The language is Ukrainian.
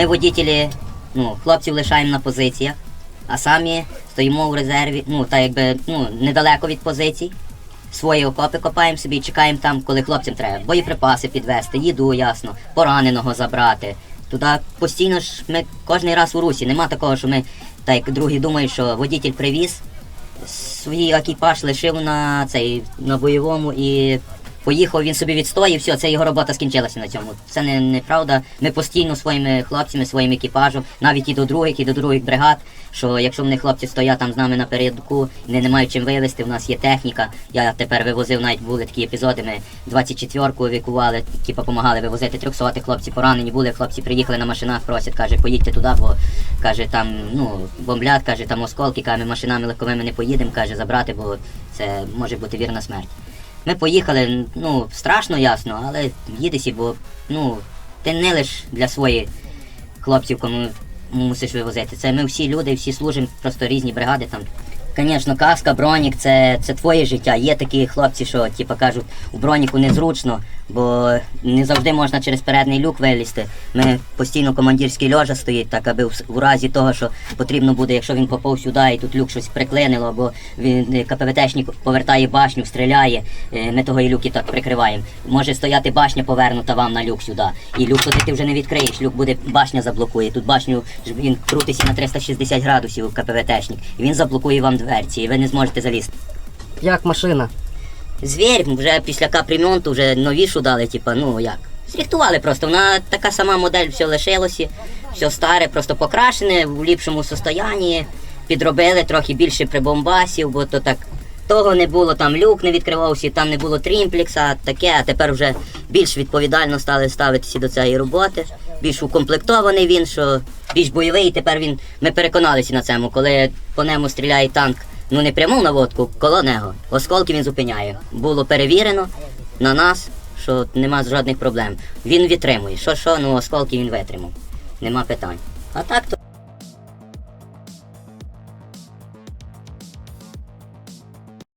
Ми водітелі, ну, хлопців лишаємо на позиціях, а самі стоїмо в резерві, ну, та якби ну, недалеко від позицій. Свої окопи копаємо собі і чекаємо там, коли хлопцям треба. Боєприпаси підвести, їду, ясно, пораненого забрати. Туди постійно ж ми кожен раз у русі. Нема такого, що ми, так як другі думають, що водітель привіз, свій екіпаж лишив на цей на бойовому і поїхав він собі відстоїв, все, це його робота скінчилася на цьому. Це не неправда. Ми постійно своїми хлопцями, своїм екіпажем, навіть і до других, і до других бригад. Що якщо вони хлопці стоять там з нами на передку, вони не мають чим вивезти, у нас є техніка. Я тепер вивозив навіть були такі епізоди. Ми 24-ку евакували, ті допомагали вивозити 300 хлопці поранені були. Хлопці приїхали на машинах, просять, каже, поїдьте туди, бо каже, там ну бомблять, каже, там осколки, каже, ми машинами легковими не поїдемо, каже, забрати, бо це може бути вірна смерть. Ми поїхали, ну, страшно ясно, але їдесі, бо ну, ти не лиш для своїх хлопців, кому мусиш вивозити. Це ми всі люди, всі служимо, просто різні бригади там. Звісно, каска, бронік це, це твоє життя. Є такі хлопці, що типу, кажуть, у броніку незручно, бо не завжди можна через передній люк вилізти. Ми постійно командирський льожа стоїть, так аби в, разі того, що потрібно буде, якщо він попав сюди і тут люк щось приклинило, або він е, КПВТшник повертає башню, стріляє, е, ми того і люки так прикриваємо. Може стояти башня повернута вам на люк сюди. І люк туди ти вже не відкриєш, люк буде, башня заблокує. Тут башню він крутиться на 360 градусів КПВТшник, він заблокує вам дверці, і ви не зможете залізти. Як машина? Звір вже після капремонту вже новішу дали, типа, ну як. Зріхтували просто. Вона така сама модель, все лишилося, все старе, просто покрашене в ліпшому состоянні. Підробили трохи більше прибомбасів, бо то так того не було, там люк не відкривався, там не було трімплекса, таке, а тепер вже більш відповідально стали ставитися до цієї роботи. Більш укомплектований він, що більш бойовий, тепер він. Ми переконалися на цьому, коли по ньому стріляє танк ну не пряму наводку, коло нього. Осколки він зупиняє. Було перевірено на нас, що нема жодних проблем. Він витримує. Що що, ну осколки він витримав. Нема питань. А так то.